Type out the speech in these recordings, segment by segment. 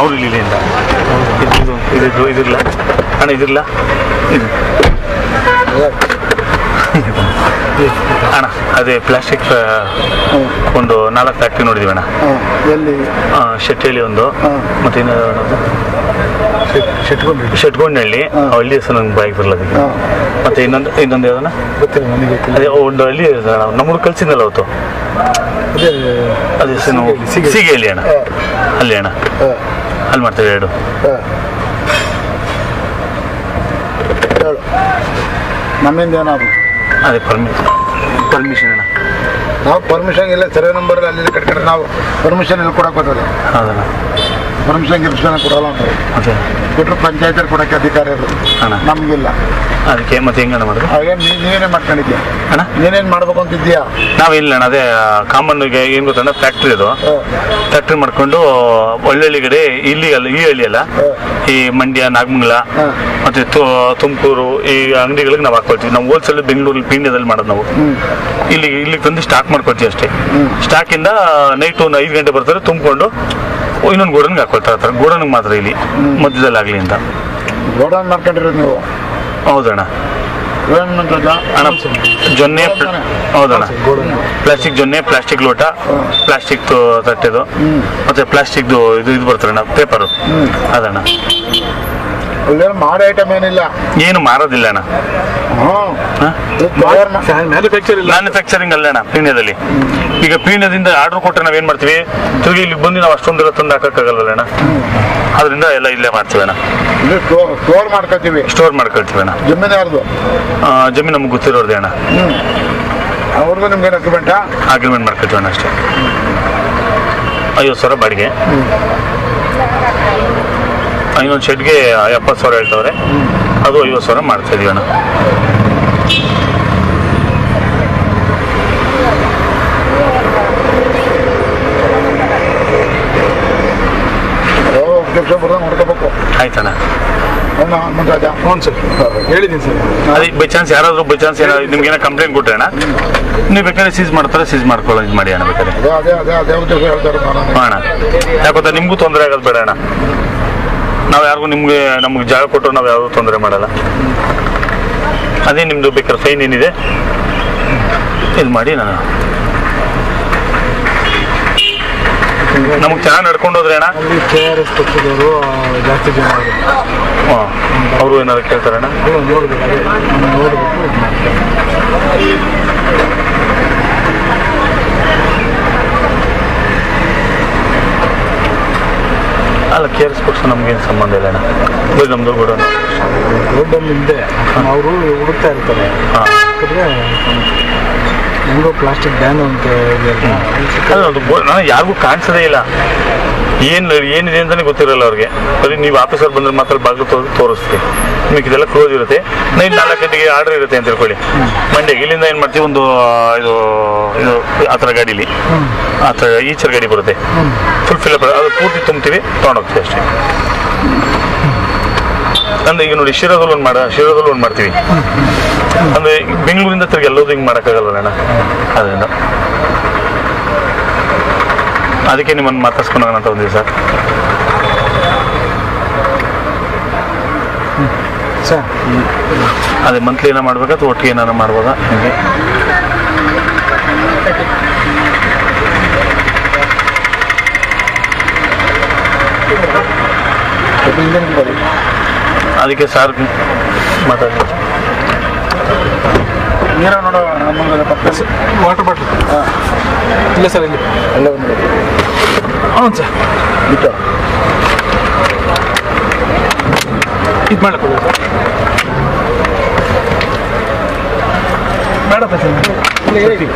ಅವ್ರು ಇಲ್ಲಿಂದ. ಇದು ಇದು ಇದಿರಲ್ಲ ಅಣ್ಣ ಇದಿರಲ್ಲ ಇದು ಅಣ್ಣ ಅದೇ ಪ್ಲಾಸ್ಟಿಕ್ ಒಂದು ನಾಲ್ಕು ಫ್ಯಾಕ್ಟ್ರಿ ನೋಡಿದೀವಿ ಅಣ್ಣ. ಹಾಂ ಎಲ್ಲಿ? ಶೆಟ್ಟಿಯಲ್ಲಿ ಒಂದು. ಮತ್ತೇನು ಮತ್ತೆ ಇನ್ನೊಂದು ಶೆಟ್ಕೊಂಡು ಶೆಟ್ಗೊಂಡಹಳ್ಳಿ. ಹಳ್ಳಿ ಹೆಸರು ನಂಗೆ ಬಾಯಿಗೆ ಬರಲ್ಲ ಅದಕ್ಕೆ ಮತ್ತೆ ಇನ್ನೊಂದು ಇನ್ನೊಂದು ಯಾವ್ದನ ಗೊತ್ತಿಲ್ಲ ನನಗೆ ಗೊತ್ತಿಲ್ಲ. ಅದೇ ಒಂದು ಹಳ್ಳಿ ಇದೆ ಅಣ್ಣ. ನಮ್ಮ ಹುಡುಗ ಕಳ್ಸಿದ್ನಲ್ಲ ಅವತ್ತು. ಅದೇ ಸರ್ ಹೆಸರು ಸೀಗೆ- ಸೀಗೆಹಳ್ಳಿ ಅಣ್ಣ. ಅಲ್ಲಿ ಅಣ್ಣ. ಹಾಂ ಅಲ್ಲಿ ಮಾಡ್ತೇವೆ ಎರಡು. ಹೇಳು. ನಮ್ಮಿಂದ ಏನಾದ್ರು? ಅದೇ ಪರ್ಮಿಷನ್ ಪರ್ಮಿಷನ್ ಅಣ್ಣ. ನಾವು ಪರ್ಮಿಷನ್ ಇಲ್ಲ ಸರ್ವೆ ನಂಬರ್ ಅಲ್ಲಿ ಕಟ್ಕೊಂಡ್ರೆ ನಾವು ಪರ್ಮಿಷನ್ ಇಲ್ಲಿ ಕೊಡಕ್ಕೆ ಹೋದ್ರೆ ಹೌದಣ್ಣ. ಪರ್ಮಿಷನ್ ಗಿರ್ಮಿಷನ್ ಕೊಡಲ್ಲ ನಾವು ಅದೇ. ಕೊಟ್ಟರೆ ಪಂಚಾಯತ್ ಕೊಡಕ್ಕೆ ಅಧಿಕಾರ ಇರೋದು. ಅಣ್ಣ. ನಮಗಿಲ್ಲ. ಅದಕ್ಕೆ ಮತ್ತೆ ಹೆಂಗಣ್ಣ ಮಾಡಿದ್ರು ಹಾಗೆ ನೀವೇನೇ ಮಾಡ್ಕೊಂಡಿದ್ಯಾ? ಅಣ್ಣ? ನೀನೇನ್ ಮಾಡ್ಬೇಕು ಅಂತಿದ್ಯಾ ನಾವಿಲ್ಲ ಅಣ್ಣ ಅದೇ ಕಾಮನ್ಗೆ ಏನು ಗೊತ್ತಣ್ಣ ಫ್ಯಾಕ್ಟ್ರಿ ಅದು. ಫ್ಯಾಕ್ಟ್ರಿ ಮಾಡ್ಕೊಂಡು ಒಳ್ಳೊಳ್ಳಿ ಕಡೆ ಇಲ್ಲಿ ಅಲ್ಲ ಈ ಹಳ್ಳಿ ಅಲ್ಲ. ಈ ಮಂಡ್ಯ ನಾಗಮಂಗಲ ಮತ್ತೆ ತುಮಕೂರು ಈ ಅಂಗಡಿಗಳಿಗೆ ನಾವು ಹಾಕೊಳ್ತೀವಿ. ನಾವು ಹೋಲ್ಸೇಲ್ ಬೆಂಗಳೂರಲ್ಲಿ ಪೀಣ್ಯದಲ್ಲಿ ಮಾಡೋದು ನಾವು. ಇಲ್ಲಿ ಇಲ್ಲಿ ಇಲ್ಲಿಗೆ ತಂದು ಸ್ಟಾಕ್ ಮಾಡ್ಕೊಳ್ತೀವಿ ಅಷ್ಟೇ. ಸ್ಟಾಕಿಂದ ನೈಟ್ ಒಂದು ಐದು ಗಂಟೆ ಬರ್ತಾರೆ ತುಂಬಿಕೊಂಡು ಇನ್ನೊಂದು ಗೋಡನ್ಗೆ ಹಾಕೊಳ್ತಾ ಇರ್ತಾರೆ. ಗೋಡನ್ಗೆ ಮಾತ್ರ ಇಲ್ಲಿ ಮಧ್ಯದಲ್ಲಿ ಆಗಲಿ ಅಂತ. ಗೋಡನ್ ಮಾಡ್ಕೊಂಡಿರೋದು ನೀವು? ಹೌದಣ್ಣ. ಅಣ್ಣ ಜೊನ್ನೆ ಹೌದಣ್ಣ. ಪ್ಲಾಸ್ಟಿಕ್ ಜೊನ್ನೆ ಪ್ಲಾಸ್ಟಿಕ್ ಲೋಟ ಪ್ಲಾಸ್ಟಿಕ್ ತಟ್ಟೆದು. ಮತ್ತೆ ಪ್ಲಾಸ್ಟಿಕ್ದು ಇದು ಇದು ಬರ್ತಾರಣ್ಣ ಪೇಪರು. ಅದಣ್ಣ. ಮಾಡೋ ಐಟಮ್ ಏನಿಲ್ಲ. ಏನು ಮಾರೋದಿಲ್ಲ ಅಣ್ಣ. ಮ್ಯಾನುಫ್ಯಾಕ್ಚರಿಂಗ್ ಅಲ್ಲ ಅಣ್ಣ ಪೀಣ್ಯದಲ್ಲಿ. ಈಗ ಪೀಣ್ಯದಿಂದ ಆರ್ಡರ್ ಕೊಟ್ಟರೆ ನಾವೇನ್ ಮಾಡ್ತೀವಿ? ತಿರುಗಿ ಇಲ್ಲಿ ಬಂದು ನಾವು ಅಷ್ಟೊಂದೆಲ್ಲ ತಂದು ಹಾಕಕ್ಕಾಗಲ್ವಲ್ಲ ಅಣ್ಣ? ಅದರಿಂದ ಎಲ್ಲ ಇಲ್ಲೇ ಮಾಡ್ತೀವಿ ಅಣ್ಣ. ಇದು ಸ್ಟೋರ್ ಮಾಡ್ಕೋತೀವಿ ಸ್ಟೋರ್ ಮಾಡ್ಕೊಳ್ತೀವಿ ಅಣ್ಣ. ಜಮೀನು ಜಮೀನು ನಮ್ಗೆ ಗೊತ್ತಿರೋದೇ ಅಣ್ಣ. ಅವ್ರಿಗೂ ನಿಮ್ಗೆ ಡಾಕ್ಯುಮೆಂಟಾ ಅಗ್ರಿಮೆಂಟ್ ಮಾಡ್ಕೊಳ್ತೀವಿ ಅಣ್ಣ ಅಷ್ಟೇ. ಐವತ್ತು ಸಾವಿರ ಬಾಡಿಗೆ. ಇನ್ನೊಂದು ಶೆಡ್ಗೆ ಎಪ್ಪತ್ತು ಸಾವಿರ ಹೇಳ್ತವ್ರೆ. ಅದು ಐವತ್ತು ಸಾವಿರ ಮಾಡ್ತಾ ಇದೀವಿ ಅಣ್ಣ. ಮುಂದಾಜ ಹ್ಞೂ ಸರ್. ಹೇಳಿದ್ದೀನಿ ಸರ್. ಅದೇ ಬೈ ಚಾನ್ಸ್ ಯಾರಾದರೂ ಬೈ ಚಾನ್ಸ್ ಏನಾದ್ರು ನಿಮ್ಗೆ ಏನೋ ಕಂಪ್ಲೇಂಟ್ ಕೊಟ್ಟರೆ ಅಣ್ಣ ನೀವು ಬೇಕಾದ್ರೆ ಸೀಸ್ ಮಾಡ್ತಾರೆ ಸೀಸ್ ಮಾಡ್ಕೊಳ್ಳೋ ಇದು ಮಾಡಿ ಅಣ್ಣ ಬೇಕಾದ್ರೆ. ಅದೇ ಅದೇ ಅದೇ ಅದೇ ಉದ್ದೇಶ ಹೇಳ್ತಾರೆ ನಾನು ಅಣ್ಣ ಯಾಕೊತ್ತಾ ನಿಮಗೂ ತೊಂದರೆ ಆಗೋದು ಬೇಡ ಅಣ್ಣ. ನಾವು ಯಾರಿಗೂ ನಿಮಗೆ ನಮ್ಗೆ ಜಾಗ ಕೊಟ್ಟರು ನಾವು ಯಾರಿಗೂ ತೊಂದರೆ ಮಾಡಲ್ಲ. ಅದೇ ನಿಮ್ಮದು ಬೇಕಾದ್ರೆ ಫೈನ್ ಏನಿದೆ. ಇದು ಮಾಡಿ ನಾನು ನಮಗೆ ಚೆನ್ನಾಗಿ ನಡ್ಕೊಂಡು ಹೋದ್ರೆ ಅಣ್ಣ? ಅಲ್ಲಿ ಕೆ ಆರ್ ಎಸ್ ಪಕ್ಷದವರು ಜಾಸ್ತಿ ಜನ ಅವರು ಏನಾದ್ರು ಕೇಳ್ತಾರೆ ಅಣ್ಣ? ನೋಡ್ಬೇಕು ಅದೇ ನೋಡ್ಬೇಕು. ಇದ್ ಮಾಡ್ತಾರೆ. ಅಲ್ಲ ಕೆ ಆರ್ ಎಸ್ ಪಕ್ಷ ನಮ್ಗೇನು ಸಂಬಂಧ ಇಲ್ಲ ಅಣ್ಣ. ಇದು ನಮ್ಮದು ಕೂಡ ರೋಡಲ್ಲಿ ಅವರು ಹುಡುಕ್ತಾ ಇರ್ತಾರೆ. ಹಾಂ. ಯಾಕಂದ್ರೆ ಹೆಂಗೋ ಪ್ಲಾಸ್ಟಿಕ್ ಬ್ಯಾನ್ ಅಂತ ಯಾರಿಗೂ ಕಾಣಿಸೋದೇ ಇಲ್ಲ. ಏನು ಏನಿದೆ ಅಂತಲೇ ಗೊತ್ತಿರಲ್ಲ ಅವ್ರಿಗೆ. ಬರೀ ನೀವು ಆಫೀಸರ್ ಬಂದ್ರೆ ಮಾತ್ರ ಬಾಗಿಲು ತೋ ತೋರಿಸ್ತೀವಿ ನಿಮಗೆ ಇದೆಲ್ಲ ಕ್ಲೋಸ್ ಇರುತ್ತೆ. ನೈನ್ ನಾಲ್ಕು ಗಂಟೆಗೆ ಆರ್ಡರ್ ಇರುತ್ತೆ ಅಂತ ತಿಳ್ಕೊಳ್ಳಿ. ಮಂಡ್ಯಗೆ ಇಲ್ಲಿಂದ ಏನು ಮಾಡ್ತೀವಿ? ಒಂದು ಇದು ಇದು ಆ ಥರ ಗಾಡೀಲಿ. ಆ ಥರ ಈಚರ್ ಗಾಡಿ ಬರುತ್ತೆ. ಫುಲ್ ಫಿಲ್ ಅದು ಪೂರ್ತಿ ತುಂಬ್ತೀವಿ ತೊಗೊಂಡೋಗ್ತೀವಿ ಅಷ್ಟೇ. ಅಂದ್ರೆ ಈಗ ನೋಡಿ ಶಿರೋದಲ್ಲಿ ಒಂದು ಮಾಡ ಶಿರೋದಲ್ಲಿ ಒಂದು ಮಾಡ್ತೀವಿ. ಅಂದ್ರೆ ಬೆಂಗಳೂರಿಂದ ತಿರುಗಿ ಎಲ್ಲೋದು ಹಿಂಗೆ ಮಾಡೋಕ್ಕಾಗಲ್ಲ ಅಣ್ಣ ಅದರಿಂದ. ಅದಕ್ಕೆ ನಿಮ್ಮನ್ನು ಮಾತಾಡ್ಸ್ಕೊಂಡು ಒಂದು ಅಂತ ಬಂದಿವಿ ಸರ್. ಸರ್. ಅದೇ ಮಂತ್ಲಿ ಏನೋ ಮಾಡ್ಬೇಕಾ ಅಥವಾ ಒಟ್ಟಿಗೆ ಏನಾರು ಮಾಡ್ಬೋದಾ? ಹಿಂಗೆ ಅದಕ್ಕೆ ಸಾರ್ ಮಾತಾಡಿ ನೀರ ನೋಡೋ ನಮ್ಮಲ್ಲಿ ಪಕ್ಕ ವಾಟರ್ ಬಾಟ್ಲ್ ಇಲ್ಲ ಸರ್ ಇಲ್ಲಿ ಎಲ್ಲ ಒಂದು ಹ್ಞೂ ಸರ್ ಬಿಟ್ಟು ಇದು ಮಾಡಕ್ಕೆ ಬೇಡ ಸರ್ ಇಲ್ಲ ಹೇಳಿ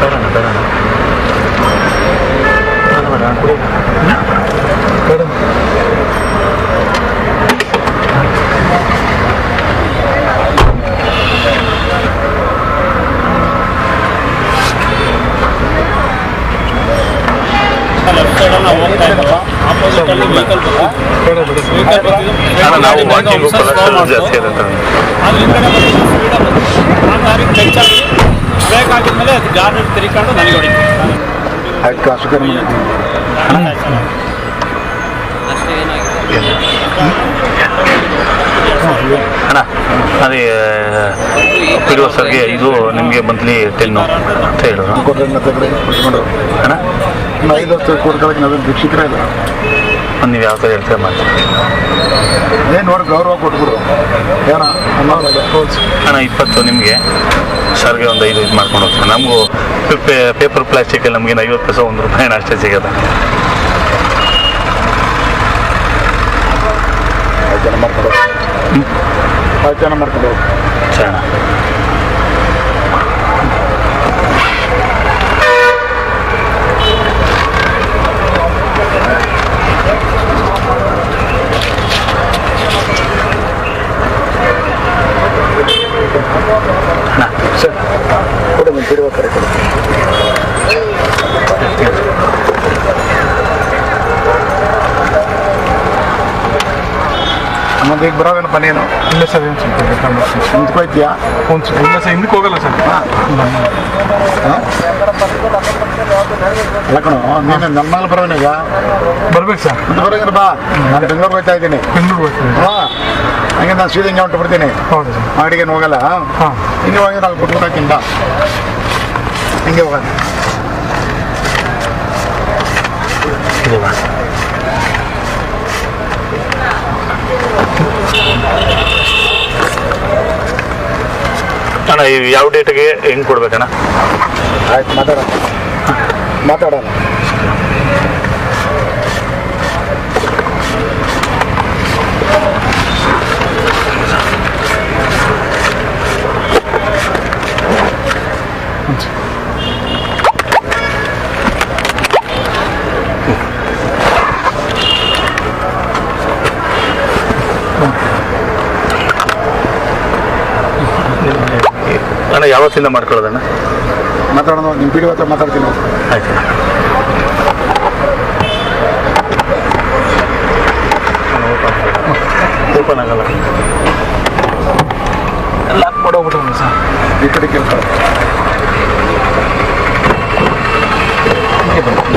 ಬೇಡಣ್ಣ ಬೇಡಣ್ಣ ಬೇಡ ಬೇಡ ಕುಡಿ ಬೇಡ ಬೇಡ ನಾವು ವಾಕಿಂಗು ಜಾಸ್ತಿ ಇರುತ್ತೆ ಅದು ತಿರ್ಕೊಂಡು ನನಗೆ ಹೊಡಿತು ಅಣ್ಣ ಅದೇ ಪಿಡುವ ಸರ್ಗೆ ಇದು ನಿಮಗೆ ಮಂತ್ಲಿ ಟೆನ್ನು ಅಂತ ಹೇಳಿದ್ರು. ಅಣ್ಣ? ಇನ್ನು ಐದು ವರ್ಷ ಕೊಡ್ಕೊಳಕ್ಕೆ ನಾವೇನು ಭಿಕ್ಷಿಕರೇ ಇಲ್ಲ. ನೀವು ಯಾವ ಥರ ಹೇಳ್ತೀರ ಮಾಡಿ ಏನು ನೋಡಿ ಗೌರವ ಕೊಟ್ಬಿಡು. ಏನ ಇಪ್ಪತ್ತು ನಿಮಗೆ. ಸರ್ಗೆ ಒಂದು ಐದು ಇದು ಮಾಡ್ಕೊಂಡು ಹೋಗ್ತಾರೆ ನಮಗೂ ಪೇಪರ್ ಪ್ಲಾಸ್ಟಿಕಲ್ಲಿ ನಮಗೇನು ಐವತ್ತು ಪೈಸೆ ಒಂದು ರೂಪಾಯಿ ಅಷ್ಟೇ ಸಿಗೋದು ಮಾಡ್ಕೊಂಡು ಐದು ಜನ ಮಾಡ್ಕೊಂಡು ಹೋಗಿ ಸರಿ ಅಣ್ಣ ಸರ್ ಕೊಡಿ ನೀವು ಬಿಡುವ ಕರೆ ಕೊಡಿ ಮತ್ತೆ ಈಗ ಬರೋವೇನಪ್ಪ ನೀನು ಇಲ್ಲ ಸರ್ ಏನು ಸ್ವಲ್ಪ. ನಿಂತ್ಕೊಯ್ತೀಯಾ ಹ್ಞೂ ಸರ್. ಇಲ್ಲ ಸರ್ ಹಿಂದಕ್ಕೆ ಹೋಗಲ್ಲ ಸರ್. ಅಲ್ಲ ಕಣೋ ನೀನು ನನ್ನ ಮೇಲೆ ಈಗ? ಬರ್ಬೇಕು ಸರ್. ಬರೋಂಗಿಲ್ಲ ಬಾ. ನಾನು ಬೆಂಗಳೂರು ಹೋಗ್ತಾ ಇದ್ದೀನಿ. ಬೆಂಗಳೂರು ಹೋಗ್ತೀನಿ ಹಾಂ. ಹಂಗೆ ನಾನು ಸೀದಾ ಹಿಂಗೆ ಹೊಂಟು ಬಿಡ್ತೀನಿ. ಹೌದು ಸರ್. ಮಾಡಿಗೇನು ಹೋಗಲ್ಲ? ಹಾಂ. ಹಿಂಗೆ ಹೋಗಿ ನಾವು ಹಾಕಿಂದ ಹಿಂಗೆ ಹೋಗೋಣ. ಅಣ್ಣ ಯಾವ ಡೇಟ್ಗೆ ಹೆಂಗ್ ಕೊಡ್ಬೇಕಣ್ಣ? ಆಯ್ತು ಮಾತಾಡೋಣ. ಮಾತಾಡೋಣ. ಯಾವತ್ತಿಂದ ಮಾಡ್ಕೊಳ್ಳೋದಣ್ಣ? ಮಾತಾಡೋಣ ನಿಮ್ಮ ಪಿ ಡಿ ಹತ್ರ ಮಾತಾಡ್ತೀನಿ. ಆಯ್ತು. ಓಪನ್ ಆಗಲ್ಲ. ಎಲ್ಲ ಕೊಡೋಗ್ಬಿಟ್ಟು ಸರ್ ಈ ಕಡೆ ಕೆಲಸ ಬನ್ನಿ.